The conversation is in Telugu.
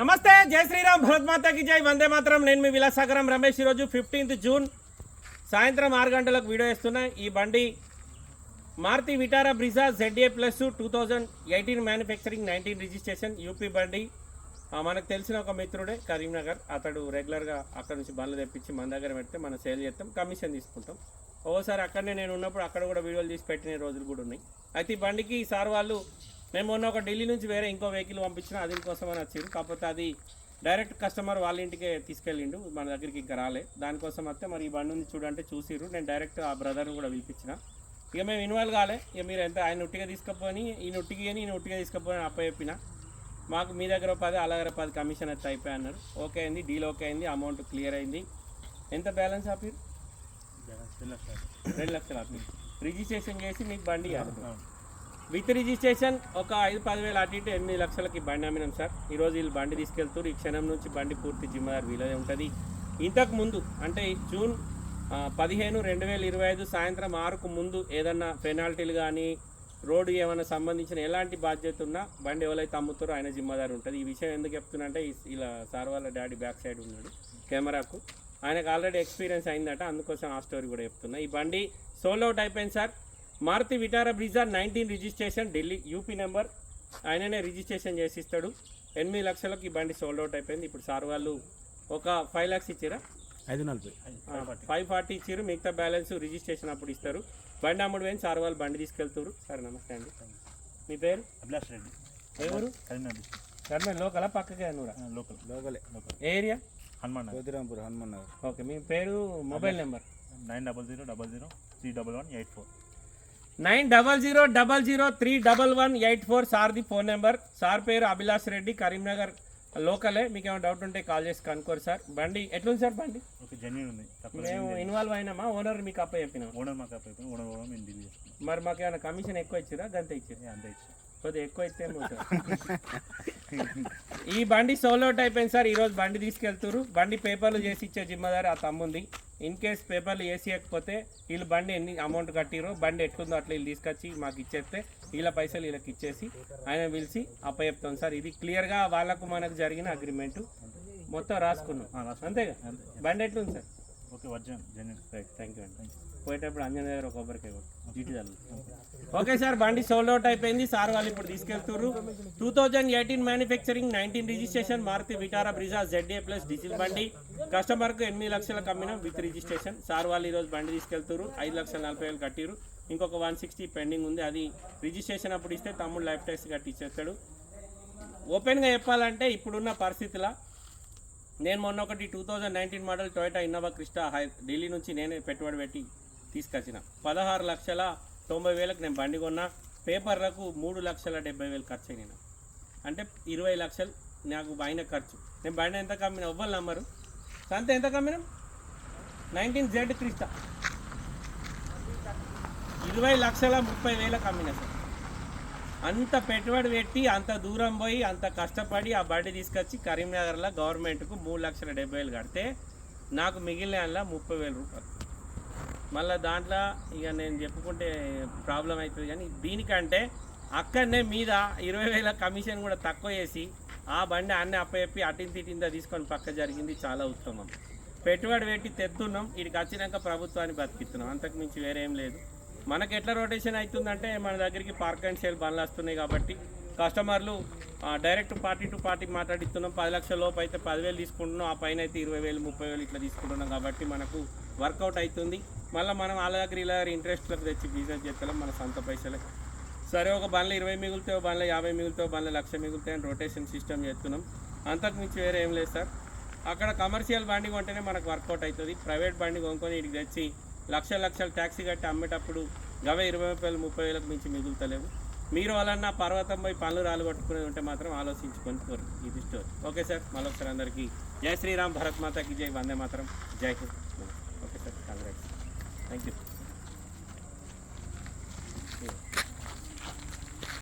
నమస్తే జై శ్రీరామ్ భరత్మాతకి జై. వందే మాత్రం. నేను మీ విలాసాగరం రమేష్. ఈరోజు ఫిఫ్టీన్త్ జూన్. సాయంత్రం ఆరు గంటలకు వీడియో వేస్తున్నా ఈ బండి Maruti Vitara Brezza ZA plus two thousand eighteen manufacturing nineteen registration UP బండి. మనకు తెలిసిన ఒక మిత్రుడే కరీంనగర్. అతడు రెగ్యులర్గా అక్కడ నుంచి బండ్లు తెప్పించి మన దగ్గర పెడితే మనం సేల్ చేస్తాం కమిషన్ తీసుకుంటాం. ఓసారి అక్కడనే నేను ఉన్నప్పుడు అక్కడ కూడా వీడియోలు తీసి పెట్టిన రోజులు కూడా ఉన్నాయి. అయితే ఈ బండికి సార్ వాళ్ళు మేము మొన్న ఒక ఢిల్లీ నుంచి వేరే ఇంకో వెహికల్ పంపించిన అది కోసం అని వచ్చారు కాకపోతే అది డైరెక్ట్ కస్టమర్ వాళ్ళ ఇంటికే తీసుకెళ్ళిండు. మన దగ్గరికి ఇంకా రాలే. దానికోసం వస్తే మరి ఈ బండి ఉంది చూడంటే చూసిర్రు. నేను డైరెక్ట్ ఆ బ్రదర్ని కూడా పిలిపించిన. ఇక మేము ఇన్వాల్వ్ కాలే. ఇక మీరు ఎంత ఆయన ఉట్టిగా తీసుకపోని ఈయన ఉట్టిగా అని ఈయన ఉట్టిగా తీసుకపోని అప్ప చెప్పిన. మాకు మీ దగ్గర పది అలా దగ్గర పది కమిషన్ అయితే అయిపోయి అన్నారు. ఓకే అయింది డీల్ ఓకే అయింది అమౌంట్ క్లియర్ అయింది. ఎంత బ్యాలెన్స్ ఆపిరు రెండు లక్షలు. ఆపిరు రిజిస్ట్రేషన్ చేసి మీకు బండి ఇవ్వాలి విత్ రిజిస్ట్రేషన్ ఒక ఐదు పదివేలు అటు ఇటు ఎనిమిది లక్షలకి బండి అమ్మినాం సార్. ఈరోజు వీళ్ళు బండి తీసుకెళ్తారు ఈ క్షణం నుంచి బండి పూర్తి జిమ్మదారు వీలదే ఉంటుంది. ఇంతకు ముందు అంటే జూన్ పదిహేను రెండు వేల ఇరవై ఐదు సాయంత్రం ఆరుకు ముందు ఏదన్నా పెనాల్టీలు కానీ రోడ్డు ఏమైనా సంబంధించిన ఎలాంటి బాధ్యత ఉన్నా బండి ఎవరైతే అమ్ముతారో ఆయన జిమ్మదారు ఉంటుంది. ఈ విషయం ఎందుకు చెప్తున్నా అంటే ఈ- ఇలా సార్ వాళ్ళ డాడీ బ్యాక్ సైడ్ ఉన్నాడు కెమెరాకు. ఆయనకు ఆల్రెడీ ఎక్స్పీరియన్స్ అయిందట. అందుకోసం ఆ స్టోరీ కూడా చెప్తున్నా. ఈ బండి సోల్ అవుట్ అయిపోయింది sir. Maruti Vitara Brezza nineteen registration Delhi UP number. ఆయననే రిజిస్ట్రేషన్ చేసి ఇస్తాడు ఎనిమిది లక్షలకు ఈ బండి సోల్డ్ అవుట్ అయిపోయింది. ఇప్పుడు సార్ వాళ్ళు ఒక ఫైవ్ ల్యాక్స్ ఇచ్చారా? ఐదు నలభై. ఫైవ్ ఫార్టీ ఇచ్చారు మిగతా బ్యాలెన్స్ రిజిస్ట్రేషన్ అప్పుడు ఇస్తారు. బండి అమ్ముడు పోయింది. సార్ వాళ్ళు బండి తీసుకెళ్తారు సరే నమస్తే అండి. మీ పేరు? అభిలాష్ రెడ్డి. ఎవరు? కరీంనగర్ లోకలా? పక్కకే లోకల్. లోకలే. లోకల్. ఏ ఏరియా? హనుమాన్ నగర్. కోతిరాంపూర్ హనుమాన్ నగర్. ఓకే మీ పేరు mobile number. Nine double zero double zero three double one eight four. Nine double zero double zero three double one eight four సార్ది phone number. Sir పేరు అభిలాష్ రెడ్డి కరీంనగర్ లోకలే. మీకు ఏమైనా డౌట్ ఉంటే కాల్ చేసి కనుక్కోరు సార్. బండి ఎట్లుంది సార్ బండి? మేము ఇన్వాల్వ్ అయినామా? ఓనర్ మీకు అప్ప చెప్పినాం ఓనర్ మాకు ఓనర్ చేసుకున్నాం మరి మాకు ఏమైనా కమిషన్ ఎక్కువ ఇచ్చిరా? గంత ఇచ్చారు? అంతే ఇచ్చాం కొద్దిగా ఎక్కువ ఇస్తే. ఈ బండి సోల్ అవుట్ అయిపోయింది సార్. ఈరోజు బండి తీసుకెళ్తారు బండి పేపర్లు చేసి ఇచ్చే జిమ్మదారి ఆ తమ్ముంది. ఇన్ కేస్ పేపర్లు వేసి ఇవ్వకపోతే వీళ్ళు బండి ఎన్ని అమౌంట్ కట్టిరో బండి ఎట్లుందో అట్లా వీళ్ళు తీసుకొచ్చి మాకు ఇచ్చేస్తే వీళ్ళ పైసలు వీళ్ళకి ఇచ్చేసి ఆయన పిలిచి అప్ప చెప్తాం సార్ ఇది క్లియర్గా వాళ్ళకు మనకు జరిగిన అగ్రిమెంట్. మొత్తం రాసుకున్నాం. అంతేగా? అంతే. బండి ఎట్లుంది sir? Okay version thank you అండి. పోయేటప్పుడు అంజన్ దగ్గర కొబ్బరికాయ కొట్టు. ఓకే సార్ బండి సోల్డ్ అవుట్ అయిపోయింది. సార్ వాళ్ళు ఇప్పుడు తీసుకెళ్తున్నారు two thousand eighteen manufacturing nineteen registration Maruti Vitara Brezza ZA plus diesel బండి. కస్టమర్కు ఎనిమిది లక్షల అమ్మినాం విత్ రిజిస్ట్రేషన్ సార్ వాళ్ళు ఈరోజు బండి తీసుకెళ్తున్నారు ఐదు లక్షల నలభై వేలు కట్టిరు ఇంకొక వన్ సిక్స్టీ పెండింగ్ ఉంది. అది రిజిస్ట్రేషన్ అప్పుడు ఇస్తే తమ్ముడు లైఫ్ ట్యాక్స్ కట్టి ఇచ్చేస్తాడు. ఓపెన్గా చెప్పాలంటే ఇప్పుడున్న పరిస్థితిలో. నేను మొన్న ఒకటి two thousand nineteen model Toyota Innova Crysta high Delhi నుంచి నేనే పెట్టుబడి పెట్టి తీసుకొచ్చిన. పదహారు లక్షల తొంభై వేలకు నేను బండి కొన్నా పేపర్లకు మూడు లక్షల డెబ్బై వేలు ఖర్చు అయిన అంటే ఇరవై లక్షలు నాకు అయిన ఖర్చు. నేను బండి ఎంత కమ్మిన ఎవ్వరు నమ్మరు. సంత ఎంత కమ్మిన? Nineteen Z Crysta. ఇరవై లక్షల ముప్పై వేలకు అమ్మిన సార్. అంత పెట్టుబడి పెట్టి అంత దూరం పోయి అంత కష్టపడి ఆ బండి తీసుకొచ్చి కరీంనగర్లో గవర్నమెంట్కు మూడు లక్షల డెబ్బై వేలు కడితే నాకు మిగిలిన ముప్పై వేల రూపాయలు. మళ్ళీ దాంట్లో ఇక నేను చెప్పుకుంటే ప్రాబ్లం అవుతుంది కానీ దీనికంటే అక్కడనే మీద ఇరవై వేల కమిషన్ కూడా తక్కువ చేసి ఆ బండి అన్నీ అప్పచెప్పి అటింత తిటిందా తీసుకొని పక్క జరిగింది చాలా ఉత్తమం. పెట్టుబడి పెట్టి తెత్తున్నాం ఇక్కడికి వచ్చినాక ప్రభుత్వాన్ని బతికిస్తున్నాం. అంతకు మించి వేరేం లేదు. మనకు ఎట్లా రొటేషన్ అవుతుందంటే మన దగ్గరికి పార్క్ అండ్ సేల్ బండ్లు వస్తున్నాయి కాబట్టి కస్టమర్లు డైరెక్ట్ పార్టీ టు పార్టీ మాట్లాడిస్తున్నాం. పది లక్షల లోపు అయితే పదివేలు తీసుకుంటున్నాం. ఆ పైన అయితే ఇరవై వేలు ముప్పై వేలు ఇట్లా తీసుకుంటున్నాం కాబట్టి మనకు వర్కౌట్ అవుతుంది. మళ్ళీ మనం వాళ్ళ దగ్గర ఇలా ఇంట్రెస్ట్లకు తెచ్చి బిజినెస్ చేస్తాం మన సొంత పైసలే. సరే ఒక బండ్లు ఇరవై మిగులుతాయి బండ్ల బండ్లు యాభై మిగులుతాయి బండ్ల బండ్లు లక్ష మిగులుతాయి అని రొటేషన్ సిస్టమ్ చేస్తున్నాం. అంతకు మించి వేరే ఏం లేదు సార్. అక్కడ కమర్షియల్ బండి కొంటేనే మనకు వర్కౌట్ అవుతుంది. ప్రైవేట్ బండి కొనుక్కొని ఇటు తెచ్చి లక్ష లక్షలు ట్యాక్సీ కట్టి అమ్మేటప్పుడు గవే ఇరవై వేలు ముప్పై వేలకు మించి మిగులుతలేవు. మీరు వాళ్ళన్నా పర్వతం పోయి పనులు రాలు కొట్టుకునేది ఉంటే మాత్రం ఆలోచించుకొని కోరు. ఇది స్టోర్ ఓకే సార్ మరొకసారి అందరికీ జై శ్రీరామ్ భరత్ మాతకి జై వందే మాత్రం. జై Hind. Okay sir congrats thank you